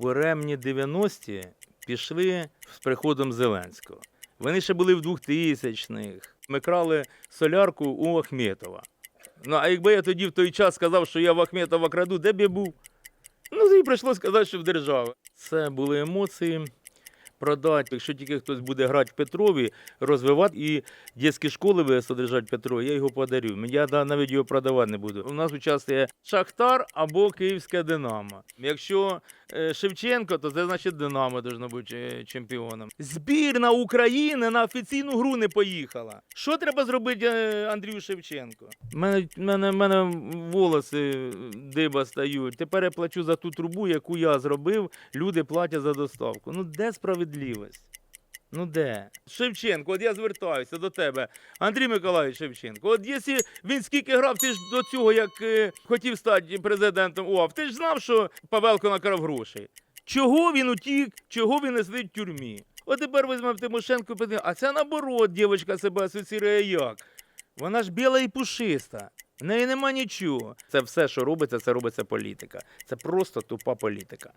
буремні 90-ті пішли з приходом Зеленського. Вони ще були в 2000-х. Ми крали солярку у Ахметова. Ну, а якби я тоді в той час сказав, що я в Ахметова краду, де б я був? Ну, тоді прийшлося сказати, що в державі. Це були емоції продати. Якщо тільки хтось буде грати в Петрові, розвивати і дитячі школи буде содержати Петро, я його подарю. Я навіть його продавати не буду. У нас участвує Шахтар або Київське Динамо. Якщо е, Шевченко, то це значить Динамо должно бути е, чемпіоном. Збірна України на офіційну гру не поїхала. Що треба зробити е, Андрію Шевченко? Мене, мене, мене волоси диба стають. Тепер я плачу за ту трубу, яку я зробив. Люди платять за доставку. Ну де справедливість? Ну де? Шевченко, от я звертаюся до тебе. Андрій Миколаївич Шевченко. От якщо він скільки грав, ти ж до цього, як е, хотів стати президентом УАВ, ти ж знав, що Павелко накрав грошей. Чого він утік, чого він не сидить в тюрмі? От тепер візьмемо Тимошенко, і подивимо, а це наоборот, дівчинка себе асоціює як? Вона ж біла і пушиста. В неї нема нічого. Це все, що робиться, це робиться політика. Це просто тупа політика.